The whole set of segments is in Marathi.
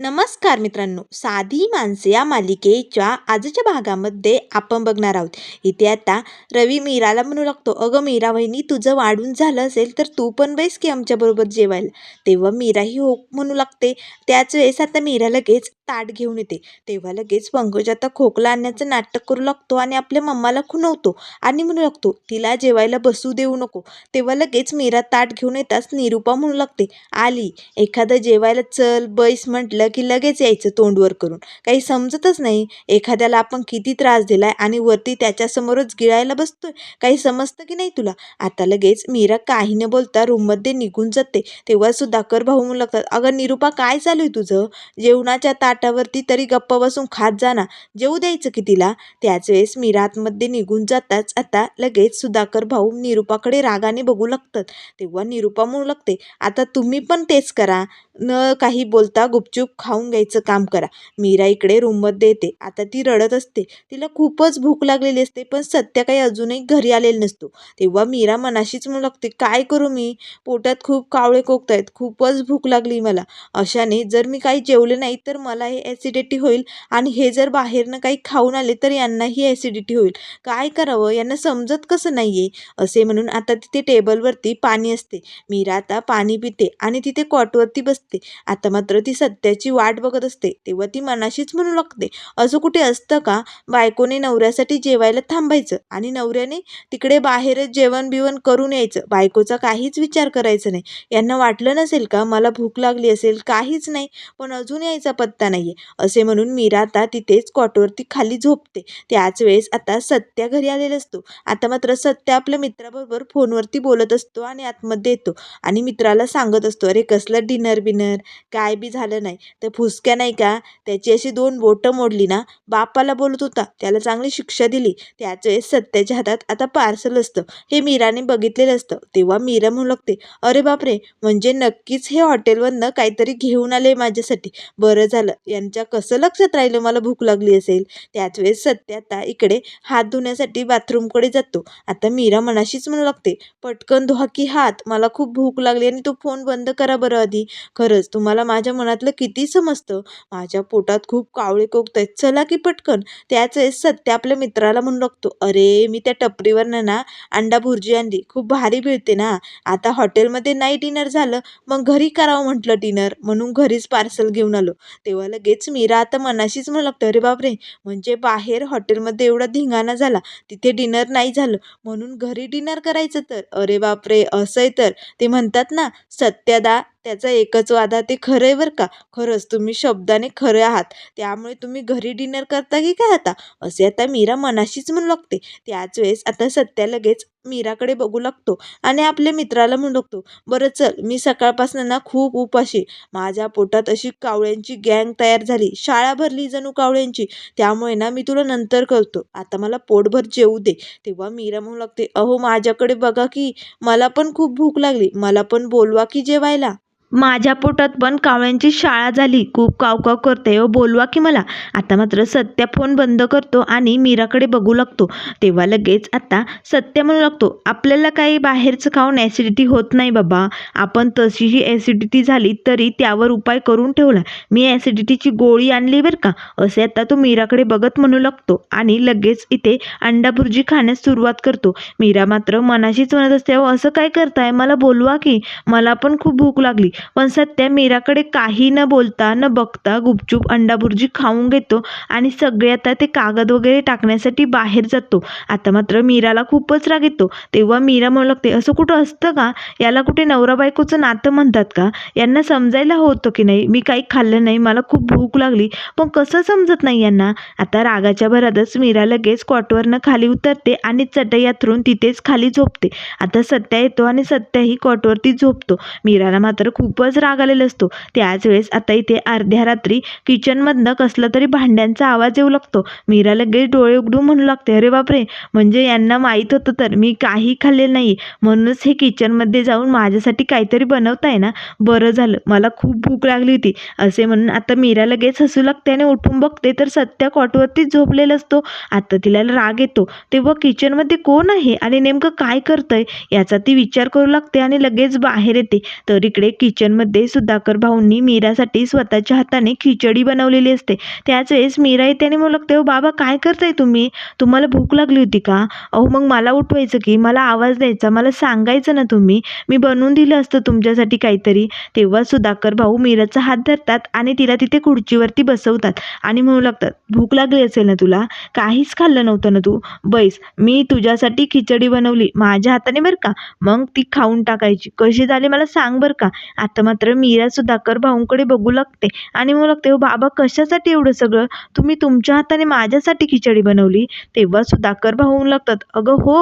नमस्कार मित्रांनो. साधी माणसे या मालिकेच्या आजच्या भागामध्ये आपण बघणार आहोत. इथे आता रवी मीराला म्हणू लागतो अगं मीरा वहिनी तुझं वाढून झालं असेल तर तू पण बैस की आमच्याबरोबर जेवायला. तेव्हा मीराही हो म्हणू लागते. त्याच वेळेस आता मीरा लगेच ताट घेऊन येते. तेव्हा लगेच पंकज आता खोकला आणण्याचं नाटक करू लागतो आणि आपल्या मम्माला खुणवतो आणि म्हणू लागतो तिला जेवायला बसू देऊ नको. तेव्हा लगेच मीरा ताट घेऊन येताच निरूपा म्हणू लागते आली एखादं जेवायला चल बैस म्हटलं की लगेच यायचं तोंडवर करून. काही समजतच नाही एखाद्याला आपण किती त्रास दिलाय आणि वरती त्याच्यासमोरच गिळायला बसतोय काही समजतं की नाही तुला? आता लगेच मीरा काही न बोलता रूममध्ये निघून जाते. तेव्हा सुधाकर भाऊ म्हणू लागतात अगं निरूपा काय चालू आहे तुझं? जेवणाच्या ताटावरती तरी गप्प बसून खात जा ना. जेवू द्यायचं की तिला? त्याच वेळेस मीरा आतमध्ये निघून जाताच आता लगेच सुधाकर भाऊ निरूपाकडे रागाने बघू लागतात. तेव्हा निरूपा म्हणू लागते आता तुम्ही पण तेच करा. न काही बोलता गुपचूप खाऊन घ्यायचं काम करा. मीरा इकडे रूममध्ये येते आता ती रडत असते. तिला खूपच भूक लागलेली असते पण सत्या काही अजूनही घरी आलेला नसतो. तेव्हा मीरा मनाशीच म्हणू लागते काय करू मी? पोटात खूप कावळे कोकत आहेत खूपच भूक लागली मला. अशाने जर मी काही जेवले नाही तर मला हे ॲसिडिटी होईल आणि हे जर बाहेरनं काही खाऊन आले तर यांनाही ॲसिडिटी होईल. काय करावं? यांना समजत कसं नाही आहे असे म्हणून आता तिथे टेबलवरती पाणी असते. मीरा आता पाणी पिते आणि तिथे कॉटवरती बसते. आता मात्र ती सत्याची वाट बघत असते तेव्हा ती मनाशीच म्हणू लागते असं कुठे असतं का? बायकोने नवऱ्यासाठी जेवायला थांबायचं आणि नवऱ्याने तिकडे बाहेरच जेवण बिवण करून यायचं. बायकोचा काहीच विचार करायचा नाही. यांना वाटलं नसेल का मला भूक लागली असेल काहीच नाही पण अजून यायचा पत्ता नाही आहे असे म्हणून मीरा आता तिथेच कॉटवरती खाली झोपते. त्याच वेळेस आता सत्या घरी आलेला असतो. आता मात्र सत्या आपल्या मित्राबरोबर फोनवरती बोलत असतो आणि आतमध्ये येतो आणि मित्राला सांगत असतो अरे कसलं डिनर बिनर काय बी झालं नाही. तर फुसक्या नाही का? त्याची अशी दोन बोटं मोडली ना बापाला बोलत होता. त्याला चांगली शिक्षा दिली. त्याच वेळेस सत्याच्या हातात आता पार्सल असतं. हे मीराने बघितलेलं असतं. तेव्हा मीरा म्हणू लागते अरे बापरे! म्हणजे नक्कीच हे हॉटेलवरनं काहीतरी घेऊन आले माझ्यासाठी. बरं झालं. यांच्या कसं लक्षात राहिलं मला भूक लागली असेल? त्याच वेळेस सत्य आता इकडे हात धुण्यासाठी बाथरूमकडे जातो. आता मीरा मनाशीच म्हणू लागते पटकन धुवा की हात. मला खूप भूक लागली आणि तो फोन बंद करा बरं आधी. खरंच तुम्हाला माझ्या मनातलं किती समजतं माझ्या पोटात खूप कावळे कोकत आहेत चला की पटकन. त्याच वेळेस सत्य आपल्या मित्राला म्हणू लागतो अरे मी त्या टपरीवरनं ना अंडा भुर्जी आणली. खूप भारी मिळते ना. आता हॉटेलमध्ये नाही डिनर झालं. मग घरी करावं म्हटलं डिनर. म्हणून घरीच पार्सल घेऊन आलो. तेव्हा लगेच मीरा आता मनाशीच म्हणू लागतं अरे बापरे! म्हणजे बाहेर हॉटेलमध्ये एवढा धिंगाणा झाला. तिथे डिनर नाही झालं. म्हणून घरी डिनर करायचं तर. अरे बापरे! असंय तर. ते म्हणतात ना सत्यदा त्याचा एकच वादा ते खरं आहे बरं का? खरंच तुम्ही शब्दाने खरे आहात. त्यामुळे तुम्ही घरी डिनर करता की काय आता? असे आता मीरा मनाशीच म्हणू लागते. त्याच वेळेस आता सत्या लगेच मीराकडे बघू लागतो आणि आपल्या मित्राला म्हणू लागतो बरं चल मी सकाळपासून ना खूप उपाशी. माझ्या पोटात अशी कावळ्यांची गँग तयार झाली. शाळा भरली जणू कावळ्यांची. त्यामुळे ना मी तुला नंतर करतो आता मला पोटभर जेवू दे. तेव्हा मीरा म्हणू लागते अहो माझ्याकडे बघा की मला पण खूप भूक लागली. मला पण बोलवा की जेवायला. माझ्या पोटात पण कावळ्यांची शाळा झाली. खूप कावकाव करते व बोलवा की मला. आता मात्र सत्या फोन बंद करतो आणि मीराकडे बघू लागतो. तेव्हा लगेच आता सत्य म्हणू लागतो आपल्याला काही बाहेरचं खाऊन ॲसिडिटी होत नाही बाबा. आपण तशीही ॲसिडिटी झाली तरी त्यावर उपाय करून ठेवला. मी ॲसिडिटीची गोळी आणली बरं का? असे आता तो मीराकडे बघत म्हणू लागतो आणि लगेच इथे अंडा भुर्जी खाण्यास सुरुवात करतो. मीरा मात्र मनाशीच म्हणत असते असं काय करताय? मला बोलवा की. मला पण खूप भूक लागली. पण सत्या मीराकडे काही न बोलता न बघता गुपचूप अंडाभुर्जी खाऊन घेतो आणि सगळे आता ते कागद वगैरे टाकण्यासाठी बाहेर जातो. आता मात्र मीराला खूपच राग येतो. तेव्हा मीरा म्हणू लागते असं कुठं असतं का? याला कुठे नवरा बायकोचं नातं म्हणतात का? यांना समजायला होतं की नाही? मी काही खाल्लं नाही मला खूप भूक लागली. पण कसं समजत नाही यांना? आता रागाच्या भरातच मीरा लगेच कॉटवरनं खाली उतरते आणि चटई अंथरून तिथेच खाली झोपते. आता सत्या येतो आणि सत्याही कॉटवरती झोपतो. मीराला मात्र खूप खूपच राग आलेला असतो. त्याच वेळेस आता इथे अर्ध्या रात्री किचनमधनं कसला तरी भांड्यांचा आवाज येऊ लागतो. मीरा लगेच डोळे उघडून म्हणू लागते अरे बापरे! म्हणजे यांना माहीत होतं तर मी काही खाल्लेलं नाही. म्हणूनच हे किचनमध्ये जाऊन माझ्यासाठी काहीतरी बनवताय ना? बरं झालं मला खूप भूक लागली होती. असे म्हणून आता मीरा लगेच हसू लागते आणि उठून बघते तर सत्या कॉटवरतीच झोपलेला असतो. आता तिला राग येतो तेव्हा किचनमध्ये कोण आहे? आणि नेमकं काय करतंय? याचा ती विचार करू लागते आणि लगेच बाहेर येते. तर इकडे किचनमध्ये सुधाकर भाऊंनी मीरासाठी स्वतःच्या हाताने खिचडी बनवलेली असते. त्याच वेळेस मीरा येते आणि म्हणू लागते बाबा काय करताय तुम्ही? तुम्हाला भूक लागली होती का? अहो मग मला उठवायचं की? मला आवाज द्यायचा मला सांगायचं ना तुम्ही? मी बनवून दिलं असतं तुमच्यासाठी काहीतरी. तेव्हा सुधाकर भाऊ मीराचा हात धरतात आणि तिला तिथे खुर्चीवरती बसवतात आणि म्हणू लागतात भूक लागली असेल ना तुला? काहीच खाल्लं नव्हतं ना तू? बैस मी तुझ्यासाठी खिचडी बनवली माझ्या हाताने बरं का? मग ती खाऊन टाकायची. कशी झाली मला सांग बरं का? आता मात्र मीरा सुधाकर भाऊंकडे बघू लागते. आणि म्हणू लागते हो बाबा कशासाठी एवढं सगळं? तुम्ही तुमच्या हाताने माझ्यासाठी खिचडी बनवली. तेव्हा सुधाकर भाऊ लागतात अगं हो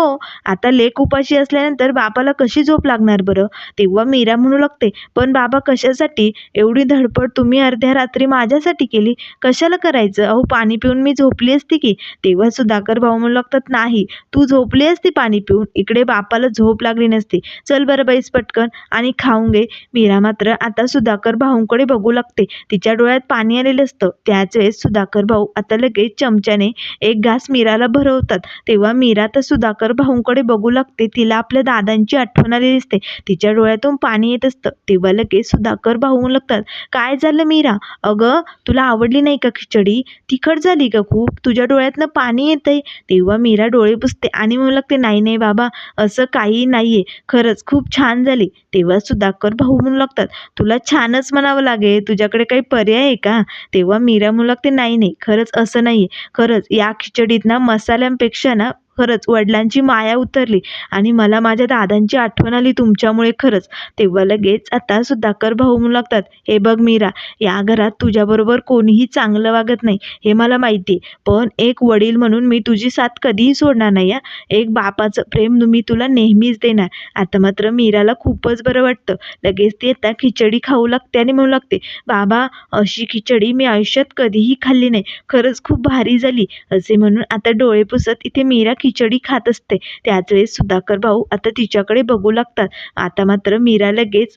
आता लेक उपाशी असल्यानंतर बापाला कशी झोप लागणार बरं? तेव्हा मीरा म्हणू लागते पण बाबा कशासाठी? एवढी धडपड तुम्ही अर्ध्या रात्री माझ्यासाठी केली. कशाला करायचं? अहो पाणी पिऊन मी झोपली असती की? तेव्हा सुधाकर भाऊ म्हणू लागतात नाही तू झोपली असती पाणी पिऊन. इकडे बापाला झोप लागली नसती. चल बरं बैस पटकन आणि खाऊन घे. मीरा मात्र आता सुधाकर भाऊंकडे बघू लागते. तिच्या डोळ्यात पाणी आलेलं असतं. त्याच वेळेस सुधाकर भाऊ आता लगेच चमच्याने एक घास मीराला भरवतात. तेव्हा मीरा तर सुधाकर भाऊंकडे बघू लागते. तिला आपल्या दादांची आठवण आलेली असते. तिच्या डोळ्यातून पाणी येत असतं. तेव्हा लगेच सुधाकर भाऊ लागतात काय झालं मीरा? अगं तुला आवडली नाही का खिचडी? तिखट झाली का खूप? तुझ्या डोळ्यातनं पाणी येतंय. तेव्हा मीरा डोळे पुसते आणि म्हणू लागते नाही नाही बाबा असं काही नाही आहे खरंच खूप छान झाली. तेव्हा सुधाकर भाऊ म्हणू लागतात. तुला छानच म्हणावं लागेल. तुझ्याकडे काही पर्याय आहे का? तेव्हा मीरा म्हणू लागते नाही नाही. खरंच असं नाही आहे खरंच या खिचडीत ना मसाल्यांपेक्षा ना खरंच वडिलांची माया उतरली आणि मला माझ्या दादांची आठवण आली तुमच्यामुळे खरंच. तेव्हा लगेच आता सुधाकर भाऊ म्हणू लागतात हे बघ मीरा या घरात तुझ्याबरोबर कोणीही चांगलं वागत नाही हे मला माहिती आहे. पण एक वडील म्हणून मी तुझी साथ कधीही सोडणार नाही या एक बापाचं प्रेम मी तुला नेहमीच देणार. आता मात्र मीराला खूपच बरं वाटतं. लगेच ती आता खिचडी खाऊ लागते आणि म्हणू लागते बाबा अशी खिचडी मी आयुष्यात कधीही खाल्ली नाही. खरंच खूप भारी झाली. असे म्हणून आता डोळे पुसत इथे मीरा खिचडी खिचडी खात असते. त्याच वेळेस सुधाकर भाऊ आता तिच्याकडे बघू लागतात. आता मात्र मीरा लगेच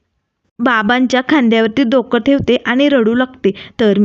बाबांच्या खांद्यावरती डोकं ठेवते आणि रडू लागते. तर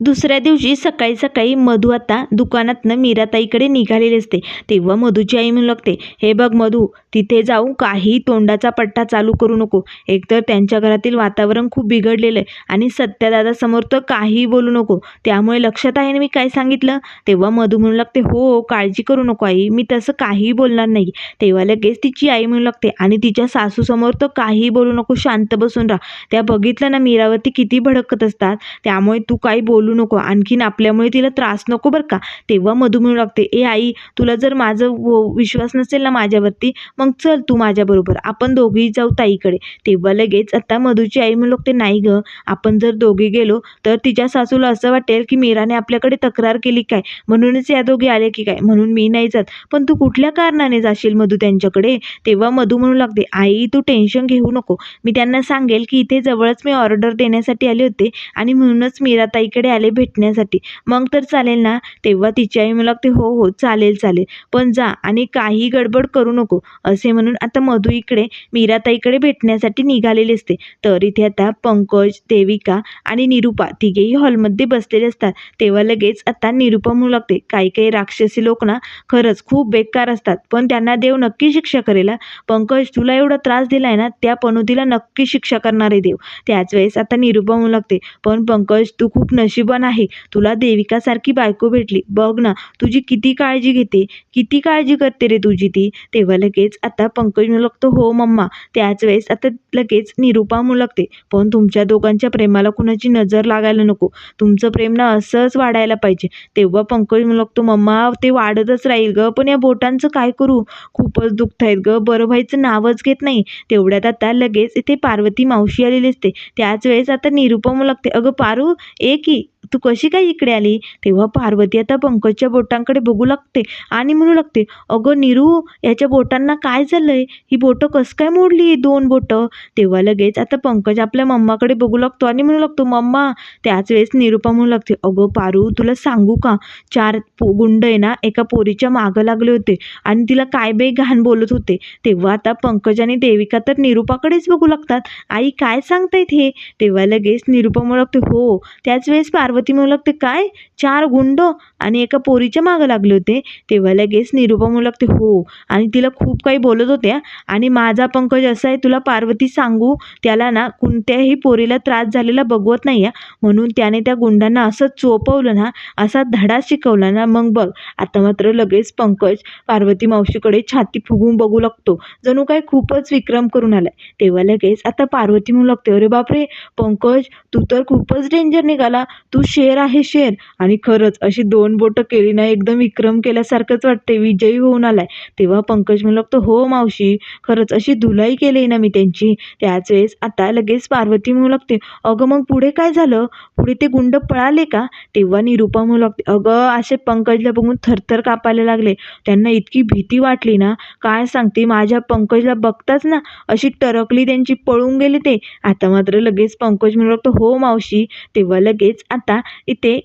दुसऱ्या दिवशी सकाळी सकाळी मधू आता दुकानातनं मीराताईकडे निघालेली असते. तेव्हा मधूची आई म्हणू लागते हे बघ मधू तिथे जाऊन काही तोंडाचा पट्टा चालू करू नको. एकतर त्यांच्या घरातील वातावरण खूप बिघडलेलं आहे आणि सत्यादादासमोर तर काहीही बोलू नको. त्यामुळे लक्षात आहे ना मी काय सांगितलं? तेव्हा मधू म्हणू लागते हो काळजी करू नको आई मी तसं काहीही बोलणार नाही. तेव्हा लगेच तिची आई म्हणू लागते आणि तिच्या सासूसमोर तर काहीही बोलू नको शांत बसून राहा. त्या बघितलं ना मीरावरती किती भडकत असतात. त्यामुळे तू काही बोलू नको. आणखीन आपल्यामुळे तिला त्रास नको बरं का. तेव्हा मधू म्हणू लागते ए आई तुला जर माझं विश्वास नसेल ना माझ्यावरती मग चल तू माझ्याबरोबर आपण दोघेही जाऊ ताईकडे. तेव्हा लगेच आता मधूची आई म्हणू लागते नाही गं आपण जर दोघे गेलो तर तिच्या सासूला असं वाटेल की मीराने आपल्याकडे तक्रार केली काय? म्हणूनच या दोघे आले की काय? म्हणून मी नाही जात. पण तू कुठल्या कारणाने जाशील मधू त्यांच्याकडे? तेव्हा मधू म्हणू लागते आई तू टेन्शन घेऊ नको. मी त्यांना सांगेल की इथे जवळच मी ऑर्डर देण्यासाठी आले होते आणि म्हणूनच मीरा ताईकडे आले भेटण्यासाठी. मग तर चालेल ना? तेव्हा तिची आई म्हणू लागते हो हो चालेल चालेल. पण जा आणि काही गडबड करू नको. असे म्हणून आता मधू इकडे मीराताईकडे भेटण्यासाठी निघालेली असते. तर इथे आता पंकज देविका आणि निरुपा तिघेही हॉलमध्ये बसलेले असतात. तेव्हा लगेच आता निरुपा म्हणू लागते काही काही राक्षसी लोक ना खरंच खूप बेकार असतात. पण त्यांना देव नक्की शिक्षा करेल पंकज तुला एवढा त्रास दिला आहे ना त्या पणुतीला नक्की शिक्षा करणारे देव. त्याच वेळेस आता निरुपा म्हणू लागते पण पंकज तू खूप नशीब नशिबान आहे. तुला देविकासारखी बायको भेटली. बघ ना तुझी किती काळजी घेते. किती काळजी करते रे तुझी ती. तेव्हा लगेच आता पंकज मुलगतो हो मम्मा. त्याच वेळेस आता लगेच निरुपा मुलगते पण तुमच्या दोघांच्या प्रेमाला कुणाची नजर लागायला नको. तुमचं प्रेम ना असंच वाढायला पाहिजे. तेव्हा पंकज मुलगतो मम्मा ते वाढतच राहील गं. पण या बोटांचं काय करू? खूपच दुखत आहेत गं. बरं व्हायचं नावच घेत नाही. तेवढ्यात आता लगेच इथे पार्वती मावशी आलेली असते. त्याच वेळेस आता निरुपा मुलगते अगं पारू ए की. तू कशी काय इकडे आली? तेव्हा पार्वती आता पंकजच्या बोटांकडे बघू लागते आणि म्हणू लागते अगं निरू याच्या बोटांना काय झालंय? ही बोटं कसं काय मोडली दोन बोटं? तेव्हा लगेच आता पंकज आपल्या मम्माकडे बघू लागतो आणि म्हणू लागतो मम्मा त्याच वेळेस निरुपा म्हणू लागते अगं पारू तुला सांगू का? चार पो गुंड आहे ना एका पोरीच्या मागं लागले होते आणि तिला काय बे घाण बोलत होते. तेव्हा आता पंकज आणि देविका तर निरुपाकडेच बघू लागतात. आई काय सांगतायत हे? तेव्हा लगेच निरुपा म्हणू लागते हो त्याच वेळेस पार्वती म्हणू लागते काय? चार गुंड आणि एका पोरीच्या मागं लागले होते. तेव्हा लगेच निरुपा म्हणू लागते हो. आणि तिला खूप काही बोलत होत्या. आणि माझा पंकज असा आहे तुला पार्वती सांगू त्याला ना कोणत्याही पोरीला त्रास झालेला बघवत नाही आहे म्हणून त्याने त्या गुंडांना असं चोपवलं ना असा धडा शिकवला ना मग बघ. आता मात्र लगेच पंकज पार्वती मावशीकडे छाती फुगून बघू लागतो. जणू काय खूपच विक्रम करून आलाय. तेव्हा लगेच आता पार्वती म्हणू लागते अरे बापरे पंकज तू तर खूपच डेंजर निघाला. तू शेर आहे शेर. आणि खरंच अशी दोन बोटं केली ना एकदम विक्रम केल्यासारखंच वाटते विजयी होऊन आलाय. तेव्हा पंकज म्हणू लागतो हो मावशी खरंच अशी धुलाई केली ना मी त्यांची. त्याच वेळेस आता लगेच पार्वती म्हणू लागते अगं मग पुढे काय झालं? पुढे ते गुंड पळाले का? तेव्हा निरुपा म्हणू लागते अगं असे पंकजला बघून थरथर कापायला लागले. त्यांना इतकी भीती वाटली ना. काय सांगते माझ्या पंकजला बघताच ना अशी टरकली त्यांची पळून गेले ते. आता मात्र लगेच पंकज म्हणू लागतो हो मावशी. तेव्हा लगेच आता इथे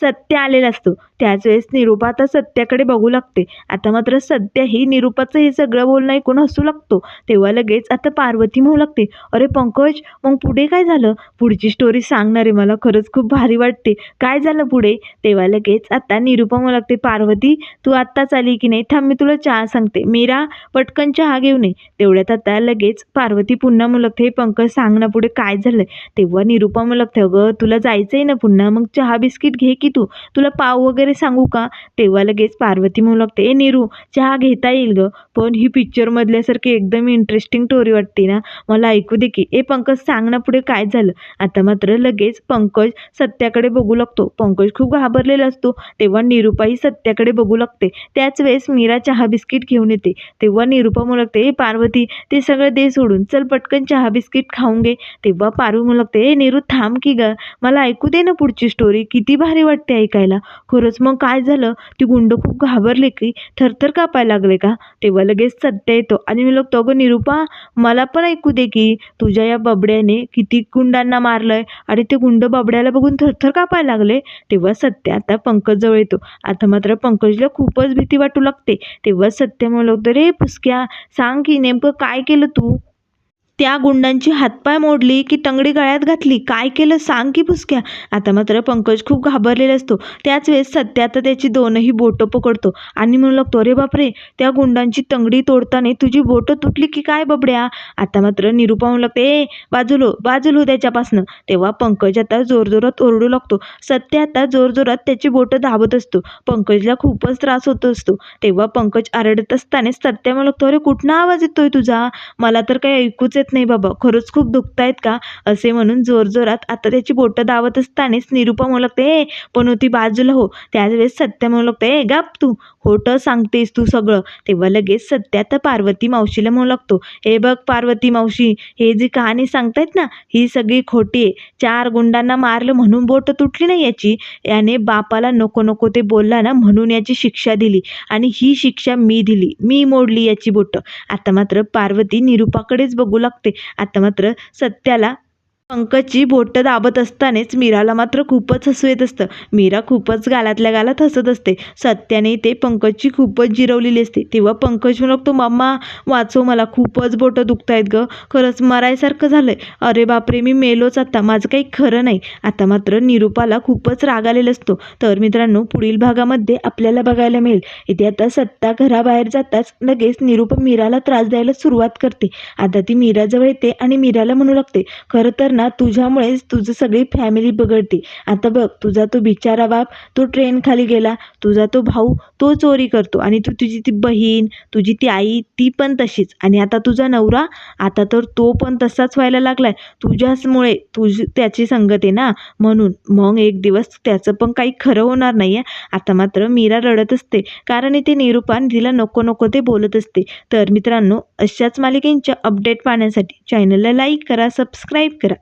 सत्य आलेला असतो. त्याच वेळेस निरुपा आता सत्याकडे बघू लागते. आता मात्र सत्य ही निरुपाचं हे सगळं बोलणं ऐकून हसू लागतो. तेव्हा लगेच आता पार्वती म्हणू लागते अरे पंकज मग पुढे काय झालं? पुढची स्टोरी सांगणार आहे मला खरंच खूप भारी वाटते. काय झालं पुढे? तेव्हा लगेच आता निरुपा म्हणू लागते पार्वती तू आत्ताच आली की नाही? थांब मी तुला चहा सांगते. मीरा पटकन चहा घेऊ नये तेवढ्यात आता लगेच पार्वती पुन्हा म्हणू लागते "हे पंकज सांग ना पुढे काय झालं तेव्हा निरुपा म्हणू लागते अगं तुला जायचं आहे ना पुन्हा? मग चहा बिस्किट घे की तू? तुला पाव वगैरे सांगू का? तेव्हा लगेच पार्वती म्हणू लागते ए निरू चहा घेता येईल ग पण ही पिक्चरमधल्यासारखी एकदम इंटरेस्टिंग स्टोरी वाटते ना. मला ऐकू दे की. ए पंकज सांग ना पुढे काय झालं? आता मात्र लगेच पंकज सत्याकडे बघू लागतो. पंकज खूप घाबरलेला असतो. तेव्हा निरुपाही सत्याकडे बघू लागते. त्याच वेळेस मीरा चहा बिस्किट घेऊन येते. तेव्हा निरुपा म्हणू लागते ए पार्वती ते सगळं दे सोडून. चल पटकन चहा बिस्किट खाऊन घे. तेव्हा पारू म्हणू लागते ए निरू थांब की ग. मला ऐकू दे ना पुढची स्टोरी किती भारी वाटते ऐकायला. खरंच मग काय झालं? ती गुंड खूप घाबरले की थरथर कापायला लागले का? तेव्हा लगेच सत्य येतो. आणि मी लागतो अगं निरुपा मला पण ऐकू दे की तुझ्या या बबड्याने किती गुंडांना मारलंय आणि ते गुंड बबड्याला बघून थरथर कापायला लागले. तेव्हा सत्य आता पंकज जवळ येतो. आता मात्र पंकजला खूपच भीती वाटू लागते. तेव्हा सत्य म्हणू लागतो रे पुसक्या सांग की नेमकं काय केलं तू? त्या गुंडांची हातपाय मोडली की टंगडी गळ्यात घातली. काय केलं? सांग की पुसक्या आता मात्र पंकज खूप घाबरलेला असतो. त्याच वेळेस सत्य आता त्याची दोनही बोटं पकडतो. आणि म्हणू लागतो अरे बापरे त्या गुंडांची तंगडी तोडताना तुझी बोटं तुटली की काय बबड्या? आता मात्र निरुपा म्हणू लागते ए बाजूलो हो, बाजूलो हो त्याच्यापासनं. तेव्हा पंकज आता जोरजोरात ओरडू लागतो. सत्य आता जोरजोरात त्याची बोटं दाबत असतो. पंकजला खूपच त्रास होत असतो. तेव्हा पंकज आरडत असतानाच सत्य म्हणू लागतो अरे कुठनं आवाज येतोय तुझा? मला तर काही ऐकूच येत नाही बाबा. खरंच खूप दुखतायत का? असे म्हणून जोरजोरात आता त्याची बोटं दावत असतानाच निरुपा म्हणू लागते ए पण होती बाजूला हो. त्यावेळेस सत्या म्हणू लागते ए गप तू. खोटं सांगतेस तू सगळं. तेव्हा लगेच सत्या तर पार्वती मावशीला म्हणू लागतो हे बघ पार्वती मावशी हे जी कहाणी सांगतायत ना ही सगळी खोटी आहे. चार गुंडांना मारलं म्हणून बोटं तुटली नाही याची. याने बापाला नको नको ते बोलला ना म्हणून याची शिक्षा दिली. आणि ही शिक्षा मी दिली. मी मोडली याची बोटं. आता मात्र पार्वती निरुपाकडेच बघू लागते. आता मात्र सत्याला पंकजची बोटं दाबत असतानाच मीराला मात्र खूपच हसू येत असतं. मीरा खूपच गालातल्या गालात हसत असते. सत्याने ते पंकजची खूपच जिरवलेली असते. तेव्हा पंकज म्हणतो मम्मा वाचव मला खूपच बोटं दुखतायत गं. खरंच मरायसारखं झालंय. अरे बापरे मी मेलोच आता. माझं काही खरं नाही. आता मात्र निरुपाला खूपच राग आलेला असतो. तर मित्रांनो पुढील भागामध्ये आपल्याला बघायला मिळेल. इथे आता सत्ता घराबाहेर जाताच लगेच निरुपा मीराला त्रास द्यायला सुरुवात करते. आता ती मीराजवळ येते आणि मीराला म्हणू लागते खरं तर ना तुझ्यामुळेच तुझं सगळी फॅमिली बिघडते. आता बघ तुझा तो बिचारा बाप तो ट्रेन खाली गेला. तुझा तो भाऊ तो चोरी करतो आणि तू तुझी ती बहीण तुझी ती आई ती पण तशीच. आणि आता तुझा नवरा आता तर तो पण तसाच व्हायला लागलाय. तुझ्याचमुळे तुझ त्याची संगत आहे ना? म्हणून मग एक दिवस त्याचं पण काही खरं होणार नाही आहे आता मात्र मीरा रडत असते. कारण इथे निरूपा तिला नको नको ते बोलत असते. तर मित्रांनो अशाच मालिकेंच्या अपडेट पाहण्यासाठी चॅनलला लाईक करा सबस्क्राईब करा.